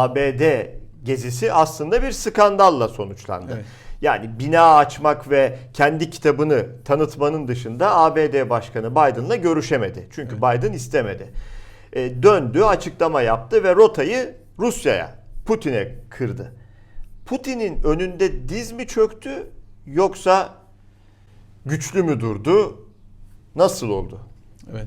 ABD gezisi aslında bir skandalla sonuçlandı. Evet. Yani bina açmak ve kendi kitabını tanıtmanın dışında ABD Başkanı Biden'la görüşemedi. Çünkü Biden istemedi. E, döndü, açıklama yaptı ve rotayı Rusya'ya, Putin'e kırdı. Putin'in önünde diz mi çöktü yoksa güçlü mü durdu? Nasıl oldu? Evet.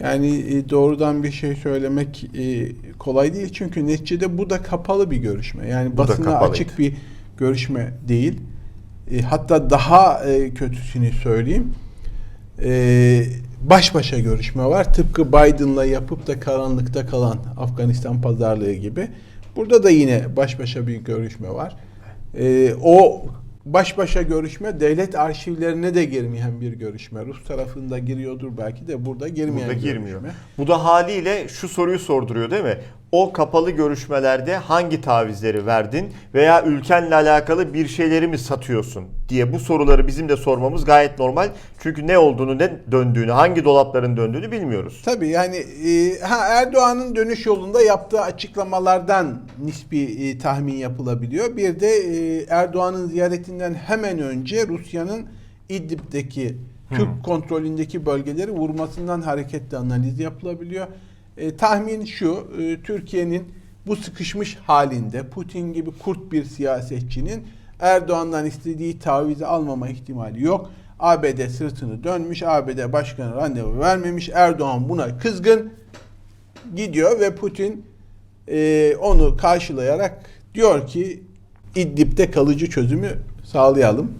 Yani e, doğrudan bir şey söylemek e, kolay değil çünkü neticede bu da kapalı bir görüşme. Yani Bu basına açık bir görüşme değil. E, Hatta daha kötüsünü söyleyeyim. Baş başa görüşme var. Tıpkı Biden'la yapıp da karanlıkta kalan Afganistan pazarlığı gibi. Burada da yine baş başa bir görüşme var. O baş başa görüşme devlet arşivlerine de girmeyen bir görüşme. Rus tarafında giriyordur belki de burada girmeyen Burada girmiyor. görüşme. Bu da haliyle şu soruyu sorduruyor değil mi? O kapalı görüşmelerde hangi tavizleri verdin veya ülkenle alakalı bir şeyleri mi satıyorsun diye bu soruları bizim de sormamız gayet normal. Çünkü ne olduğunu, ne döndüğünü, hangi dolapların döndüğünü bilmiyoruz. Tabii yani e, ha Erdoğan'ın dönüş yolunda yaptığı açıklamalardan nispi e, tahmin yapılabiliyor. Bir de e, Erdoğan'ın ziyaretinden hemen önce Rusya'nın İdlib'deki Türk kontrolündeki bölgeleri vurmasından hareketle analiz yapılabiliyor. E, tahmin şu, e, Türkiye'nin bu sıkışmış halinde Putin gibi kurt bir siyasetçinin Erdoğan'dan istediği tavizi almama ihtimali yok. ABD sırtını dönmüş, ABD başkanı randevu vermemiş, Erdoğan buna kızgın gidiyor ve Putin e, onu karşılayarak diyor ki İdlib'de kalıcı çözümü sağlayalım.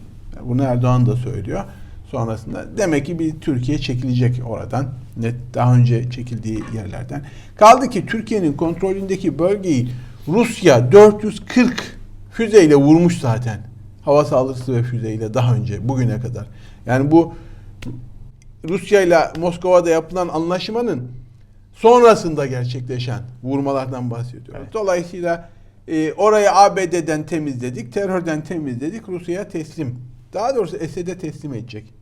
Bunu Erdoğan da söylüyor. Sonrasında demek ki bir Türkiye çekilecek oradan. Net daha önce çekildiği yerlerden. Kaldı ki Türkiye'nin kontrolündeki bölgeyi Rusya 440 füzeyle vurmuş zaten. Hava saldırısı ve füzeyle daha önce bugüne kadar. Yani bu Rusya ile Moskova'da yapılan anlaşmanın sonrasında gerçekleşen vurmalardan bahsediyoruz. Evet. Dolayısıyla e, orayı ABD'den temizledik, terörden temizledik, Rusya'ya teslim. Daha doğrusu Esed'e teslim edecek.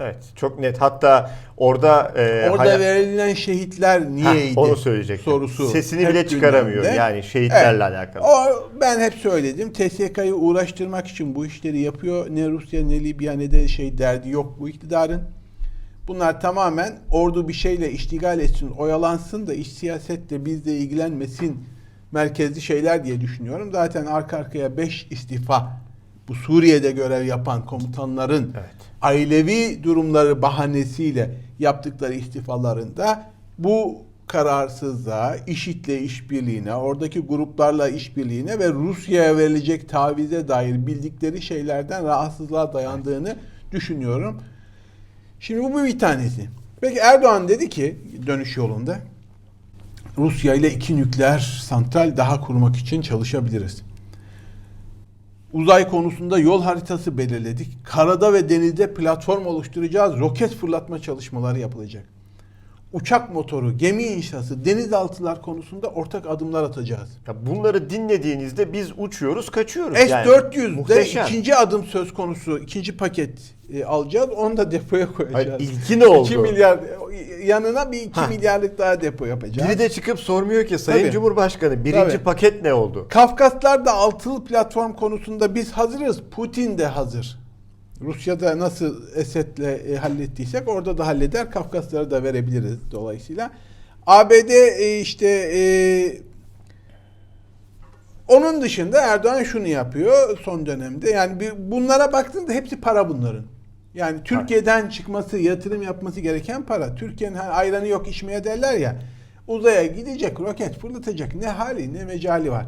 Evet, çok net. Hatta orada e, Orada hayat- verilen şehitler niyeydi? Heh, onu söyleyecektim. Sorusu. Sesini hep bile çıkaramıyor gündemde. yani şehitlerle alakalı. O ben hep söyledim. TSK'yı uğraştırmak için bu işleri yapıyor. Ne Rusya ne Libya ne de şey derdi yok bu iktidarın. Bunlar tamamen ordu bir şeyle iştigal etsin, oyalansın da iç siyasetle bizle ilgilenmesin merkezli şeyler diye düşünüyorum. Zaten arka arkaya 5 istifa bu Suriye'de görev yapan komutanların Evet. ailevi durumları bahanesiyle yaptıkları istifalarında bu kararsızlığa, IŞİD'le işbirliğine, oradaki gruplarla işbirliğine ve Rusya'ya verilecek tavize dair bildikleri şeylerden rahatsızlığa dayandığını düşünüyorum. Şimdi bu bir tanesi. Peki Erdoğan dedi ki dönüş yolunda Rusya ile iki nükleer santral daha kurmak için çalışabiliriz. Uzay konusunda yol haritası belirledik. Karada ve denizde platform oluşturacağız. Roket fırlatma çalışmaları yapılacak. Uçak motoru, gemi inşası, denizaltılar konusunda ortak adımlar atacağız. Ya bunları dinlediğinizde biz uçuyoruz, kaçıyoruz. S-400'de muhteşem. ikinci adım söz konusu, ikinci paket e, alacağız. Onu da depoya koyacağız. Hayır, ilki ne oldu? 2 milyar yanına bir 2 Ha. milyarlık daha depo yapacağız. Biri de çıkıp sormuyor ki Sayın Tabii. Cumhurbaşkanı birinci Tabii. paket ne oldu? Kafkaslar'da altılı platform konusunda biz hazırız. Putin de hazır. Rusya'da nasıl Esed'le e, hallettiysek orada da halleder. Kafkaslara da verebiliriz dolayısıyla. ABD e, işte e, onun dışında Erdoğan şunu yapıyor son dönemde. Yani bir, bunlara baktığında hepsi para bunların. Yani Türkiye'den çıkması, yatırım yapması gereken para. Türkiye'nin hani ayranı yok içmeye derler ya. Uzaya gidecek, roket fırlatacak ne hali ne mecali var.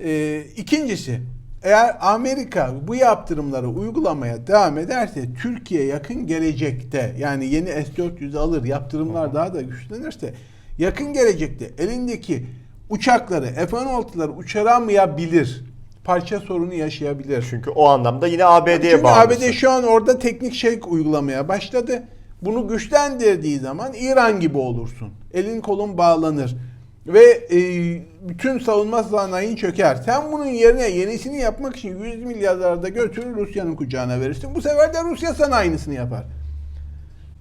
Ee, ikincisi, eğer Amerika bu yaptırımları uygulamaya devam ederse Türkiye yakın gelecekte yani yeni S-400 alır yaptırımlar daha da güçlenirse yakın gelecekte elindeki uçakları F-16'ları uçuramayabilir. Parça sorunu yaşayabilir. Çünkü o anlamda yine ABD'ye bağlı. ABD şu an orada teknik şey uygulamaya başladı. Bunu güçlendirdiği zaman İran gibi olursun. Elin kolun bağlanır. Ve e, bütün savunma sanayin çöker. Sen bunun yerine yenisini yapmak için 100 milyarlarda götürür Rusya'nın kucağına verirsin. Bu sefer de Rusya sana aynısını yapar.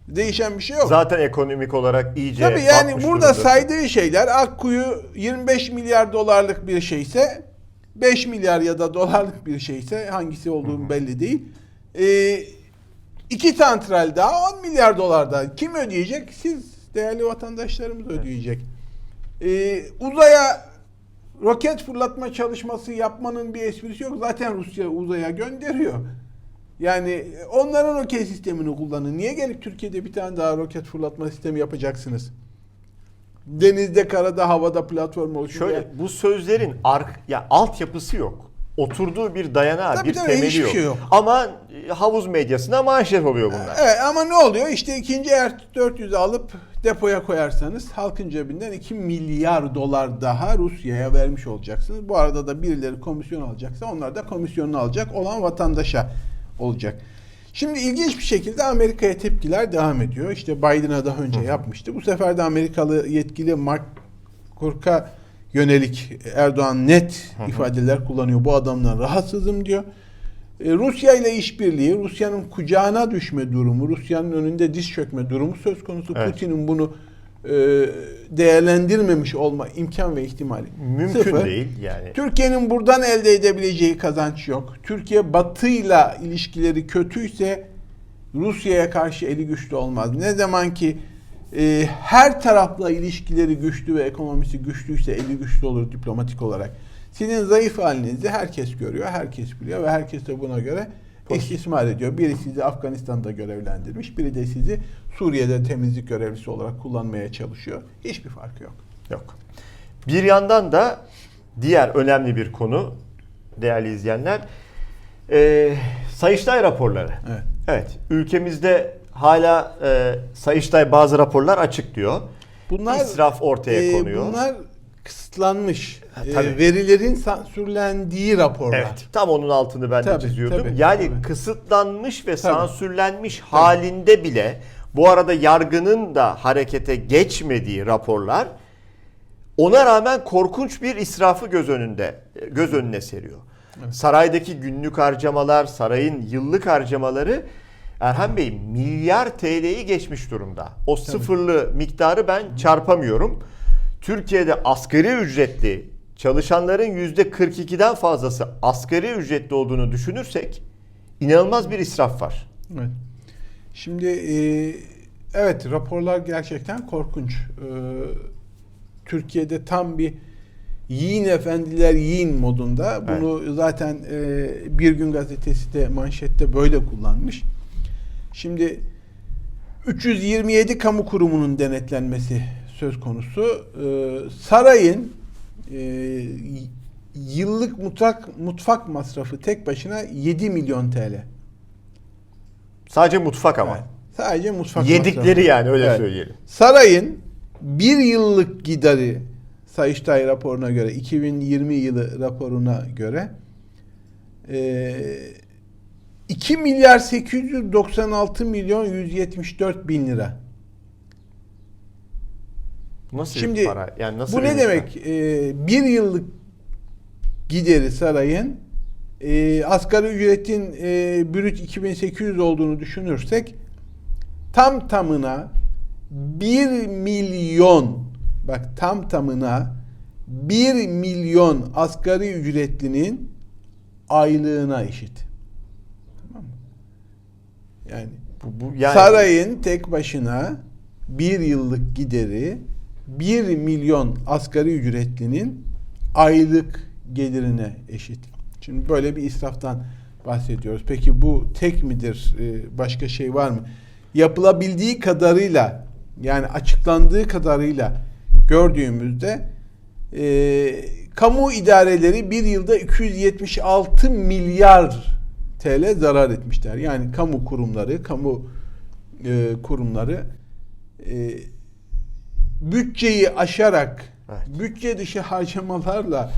Değişen bir şey yok. Zaten ekonomik olarak iyice Tabii yani burada durumda. saydığı şeyler Akkuyu 25 milyar dolarlık bir şeyse 5 milyar ya da dolarlık bir şeyse hangisi olduğu belli değil. Ee, iki santral daha 10 milyar dolarda. Kim ödeyecek? Siz değerli vatandaşlarımız ödeyecek. Ee, uzaya roket fırlatma çalışması yapmanın bir esprisi yok. Zaten Rusya uzaya gönderiyor. Yani onların roket sistemini kullanın. Niye gelip Türkiye'de bir tane daha roket fırlatma sistemi yapacaksınız? Denizde, karada, havada platform oluşuyor. Şöyle bu sözlerin ark ya altyapısı yok. Oturduğu bir dayanağı, Tabii bir tabii, temeli yok. şey yok. Ama e, havuz medyasına manşet oluyor bunlar. Evet ama ne oluyor? İşte ikinci R400'ü alıp depoya koyarsanız halkın cebinden 2 milyar dolar daha Rusya'ya vermiş olacaksınız. Bu arada da birileri komisyon alacaksa onlar da komisyonunu alacak olan vatandaşa olacak. Şimdi ilginç bir şekilde Amerika'ya tepkiler devam ediyor. İşte Biden'a daha önce yapmıştı. Bu sefer de Amerikalı yetkili Mark Kurk'a yönelik Erdoğan net ifadeler kullanıyor. Bu adamdan rahatsızım diyor. E, Rusya ile işbirliği, Rusya'nın kucağına düşme durumu, Rusya'nın önünde diz çökme durumu söz konusu. Evet. Putin'in bunu e, değerlendirmemiş olma imkan ve ihtimali Mümkün sıfır. değil yani. Türkiye'nin buradan elde edebileceği kazanç yok. Türkiye Batı'yla ilişkileri kötüyse Rusya'ya karşı eli güçlü olmaz. Ne zaman ki e, her tarafla ilişkileri güçlü ve ekonomisi güçlüyse eli güçlü olur diplomatik olarak. Sizin zayıf halinizi herkes görüyor, herkes biliyor ve herkes de buna göre istismar ediyor. Biri sizi Afganistan'da görevlendirmiş, biri de sizi Suriye'de temizlik görevlisi olarak kullanmaya çalışıyor. Hiçbir farkı yok. Yok. Bir yandan da diğer önemli bir konu değerli izleyenler e, Sayıştay raporları. Evet. Evet. Ülkemizde hala e, Sayıştay bazı raporlar açık diyor. Bunlar İsraf ortaya e, konuyor. Bunlar kısıtlanmış. E, tabii. verilerin sansürlendiği raporlar. Evet. Tam onun altını ben Tabii, de çiziyordum. tabii, yani tabii. kısıtlanmış ve Tabii. sansürlenmiş halinde bile bu arada yargının da harekete geçmediği raporlar ona rağmen korkunç bir israfı göz önünde göz önüne seriyor. Saraydaki günlük harcamalar, sarayın yıllık harcamaları Erhan Bey milyar TL'yi geçmiş durumda. O sıfırlı miktarı ben çarpamıyorum. Türkiye'de asgari ücretli çalışanların %42'den fazlası asgari ücretli olduğunu düşünürsek inanılmaz bir israf var. Evet. Şimdi e, evet raporlar gerçekten korkunç. E, Türkiye'de tam bir yiyin efendiler yiyin modunda. Bunu zaten e, Bir Gün Gazetesi de manşette böyle kullanmış. Şimdi 327 kamu kurumunun denetlenmesi söz konusu. E, sarayın e, yıllık mutfak mutfak masrafı tek başına 7 milyon TL. Sadece mutfak ama. Evet. Sadece mutfak Yedikleri masrafı. yani öyle Evet. söyleyelim. Sarayın bir yıllık gideri Sayıştay raporuna göre 2020 yılı raporuna göre eee 2 milyar 896 milyon 174 bin lira. Nasıl Şimdi bir para? Yani nasıl bu ne demek? Eee, bir yıllık gideri sarayın eee asgari ücretin eee brüt 2800 olduğunu düşünürsek tam tamına 1 milyon bak tam tamına 1 milyon asgari ücretlinin aylığına eşit. Yani Bu, bu yani Sarayın tek başına bir yıllık gideri 1 milyon asgari ücretlinin aylık gelirine eşit. Şimdi böyle bir israftan bahsediyoruz. Peki bu tek midir? Ee, Başka şey var mı? Yapılabildiği kadarıyla yani açıklandığı kadarıyla gördüğümüzde e, kamu idareleri bir yılda 276 milyar TL zarar etmişler. Yani kamu kurumları, kamu e, kurumları e, bütçeyi aşarak Evet. bütçe dışı harcamalarla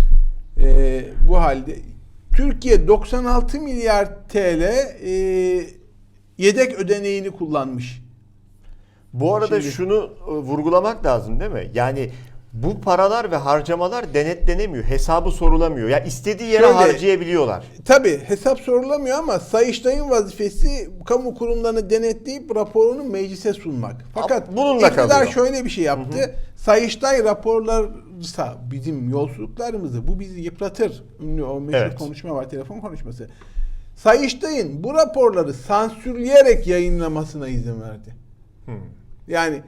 e, bu halde Türkiye 96 milyar TL e, yedek ödeneğini kullanmış. bu arada Şimdi- şunu e, vurgulamak lazım değil mi? Yani bu paralar ve harcamalar denetlenemiyor. Hesabı sorulamıyor. Ya istediği yere Şöyle- harcayabiliyorlar. Tabi hesap sorulamıyor ama Sayıştay'ın vazifesi kamu kurumlarını denetleyip raporunu meclise sunmak. Fakat bununla iktidar kalıyor. şöyle bir şey yaptı. Sayıştay raporlarsa bizim yolsuzluklarımızı bu bizi yıpratır. Ünlü o meşhur Evet. konuşma var telefon konuşması. Sayıştay'ın bu raporları sansürleyerek yayınlamasına izin verdi. Yani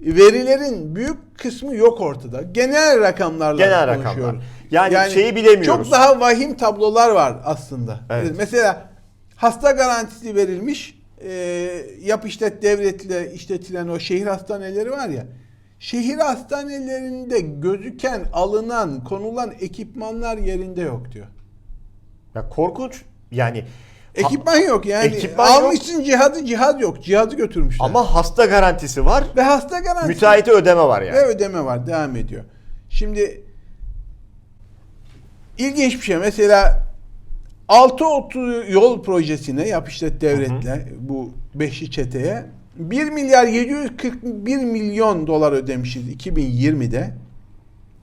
verilerin büyük kısmı yok ortada. Genel rakamlarla Genel rakamlar. konuşuyoruz. Yani şeyi bilemiyoruz. Çok daha vahim tablolar var aslında. Evet. Mesela hasta garantisi verilmiş. E, yap işlet devletle işletilen o şehir hastaneleri var ya. Şehir hastanelerinde gözüken, alınan, konulan ekipmanlar yerinde yok diyor. Ya korkunç. Yani Ekipman yok yani. Ekipman yok. Almışsın cihazı, cihaz yok. Cihazı götürmüşler. ama hasta garantisi var. ve hasta garantisi Müteahhite ödeme var yani. Ve ödeme var. Devam ediyor. Şimdi ilginç bir şey. Mesela 6 otu yol projesine yap işlet devletle bu beşli çeteye 1 milyar 741 milyon dolar ödemişiz 2020'de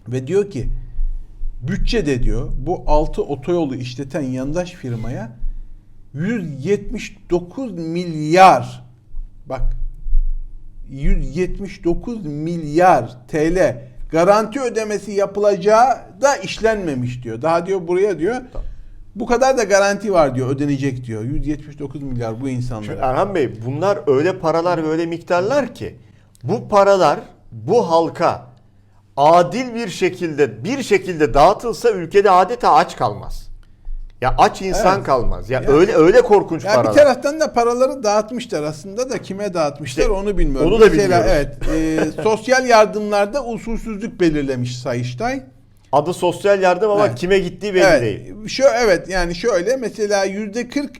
ve diyor ki bütçede diyor bu 6 otoyolu işleten yandaş firmaya 179 milyar bak 179 milyar TL garanti ödemesi yapılacağı da işlenmemiş diyor. Daha diyor buraya diyor. Bu kadar da garanti var diyor ödenecek diyor. 179 milyar bu insanlara. Erhan Bey bunlar öyle paralar ve öyle miktarlar ki bu paralar bu halka adil bir şekilde bir şekilde dağıtılsa ülkede adeta aç kalmaz. Ya aç insan Evet. kalmaz. Ya, Ya- öyle öyle korkunç Ya bir paralar. taraftan da paraları dağıtmışlar aslında da kime dağıtmışlar İşte onu bilmiyorum. onu da Mesela bilmiyoruz. evet e, sosyal yardımlarda usulsüzlük belirlemiş Sayıştay. Adı sosyal yardım ama Evet. kime gittiği belli evet, değil. Şu evet yani şöyle mesela yüzde 40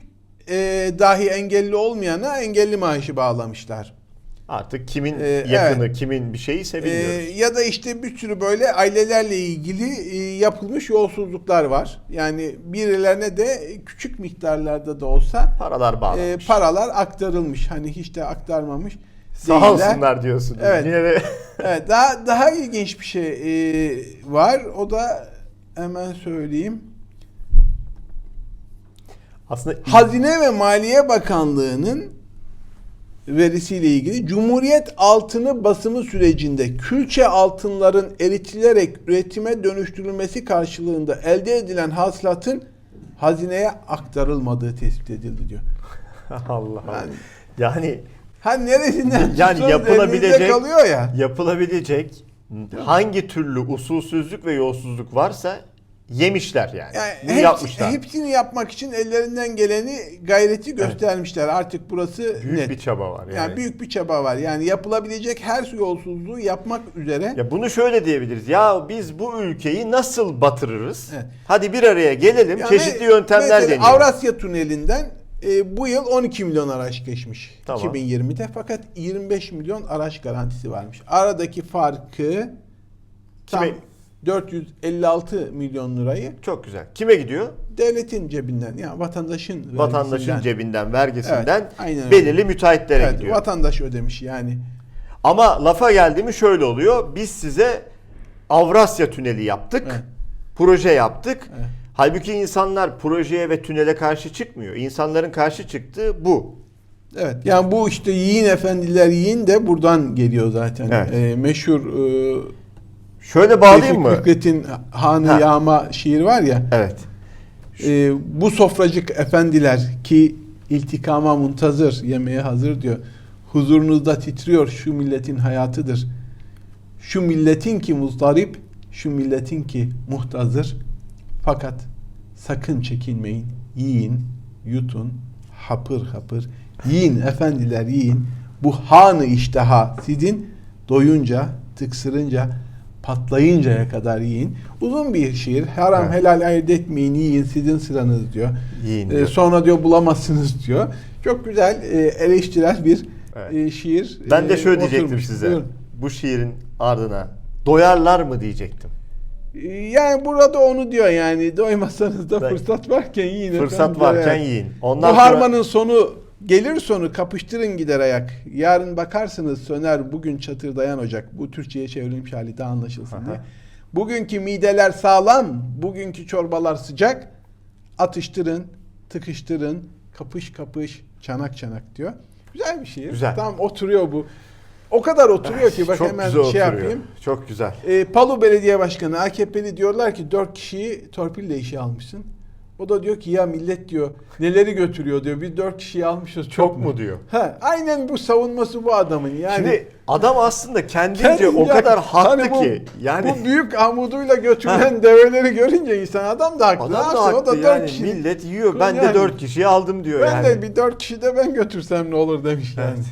e, dahi engelli olmayana engelli maaşı bağlamışlar. Artık kimin Ee, yakını, evet. kimin bir Ee, bilmiyoruz. ya da işte bir sürü böyle ailelerle ilgili e, yapılmış yolsuzluklar var. Yani birilerine de küçük miktarlarda da olsa Paralar e, bağlanmış. paralar aktarılmış. Hani hiç de aktarmamış. Sağ değiller. olsunlar diyorsun. Evet. Yine de Evet, daha daha ilginç bir şey e, var. O da hemen söyleyeyim. aslında Hazine ve Maliye Bakanlığı'nın verisiyle ilgili Cumhuriyet altını basımı sürecinde külçe altınların eritilerek üretime dönüştürülmesi karşılığında elde edilen hasılatın hazineye aktarılmadığı tespit edildi diyor. Allah Allah. Yani- Yani Ha neresinden yani yapılabilecek kalıyor ya. yapılabilecek hangi türlü usulsüzlük ve yolsuzluk varsa yemişler yani. Yani Bunu hepsi- yapmışlar. hepsini yapmak için ellerinden geleni gayreti göstermişler. Artık burası Büyük net. bir çaba var yani. Yani büyük bir çaba var. Yani yapılabilecek her yolsuzluğu yapmak üzere. Ya bunu şöyle diyebiliriz. Ya biz bu ülkeyi nasıl batırırız? Evet. Hadi bir araya gelelim. Yani çeşitli yöntemler deneyelim. Avrasya Tüneli'nden e, bu yıl 12 milyon araç geçmiş Tamam. 2020'de fakat 25 milyon araç garantisi varmış. Aradaki farkı tam Kime- 456 milyon lirayı Çok güzel. Kime gidiyor? devletin cebinden yani vatandaşın Vatandaşın cebinden, vergisinden Evet, aynen öyle. belirli müteahhitlere Evet, gidiyor. vatandaş ödemiş yani. Ama lafa geldi mi şöyle oluyor. Biz size Avrasya Tüneli yaptık. Evet. Proje yaptık. Evet. Halbuki insanlar projeye ve tünele karşı çıkmıyor. İnsanların karşı çıktığı bu. Evet. Yani bu işte yiyin efendiler yiyin de buradan geliyor zaten. Evet. E, meşhur e, Şöyle bağlayayım Tevfik mı? Fikret'in Hanı Ha. Yağma şiir var ya. Evet. e, bu sofracık efendiler ki iltikama muntazır yemeğe hazır diyor. Huzurunuzda titriyor şu milletin hayatıdır. Şu milletin ki muzdarip, şu milletin ki muhtazır. Fakat sakın çekinmeyin. Yiyin, yutun, hapır hapır. Yiyin efendiler yiyin. Bu hanı iştaha sizin doyunca, tıksırınca, patlayıncaya kadar yiyin. Uzun bir şiir. Haram Evet. helal ayırt etmeyin yiyin sizin sıranız diyor. Yiyin Ee, diyor. sonra diyor bulamazsınız diyor. Çok güzel e, eleştirel bir Evet. e, şiir. Ben de e, şöyle diyecektim oturmuş. size. Buyurun. Bu şiirin ardına doyarlar mı diyecektim. E, Yani burada onu diyor yani doymazsanız da fırsat varken yiyin. Fırsat efendim. varken Evet. yiyin. Bu Ondan sonra harmanın sonu Gelir sonu kapıştırın gider ayak. Yarın bakarsınız söner bugün çatırdayan ocak. Bu Türkçe'ye çevrilmiş hali daha anlaşılsın Aha. diye. Bugünkü mideler sağlam, bugünkü çorbalar sıcak. Atıştırın, tıkıştırın, kapış kapış, çanak çanak diyor. Güzel bir şiir. Güzel. Tam oturuyor bu. O kadar oturuyor ki bak Çok hemen şey oturuyor. yapayım. Çok güzel. E, Palu Belediye Başkanı AKP'li diyorlar ki dört kişiyi torpille işe almışsın. O da diyor ki ya millet diyor neleri götürüyor diyor. Biz dört kişiyi almışız. Çok mu diyor. Ha, aynen bu savunması bu adamın. Yani Şimdi adam aslında kendince Kendince- o kadar haklı hani bu- ki. Yani bu büyük amuduyla götürülen develeri görünce insan adam da haklı. adam da haklı o da dört yani kişi. millet yiyor. Ben de Yani. dört kişiyi aldım diyor ben yani. de bir dört kişi de ben götürsem ne olur demiş yani. Evet.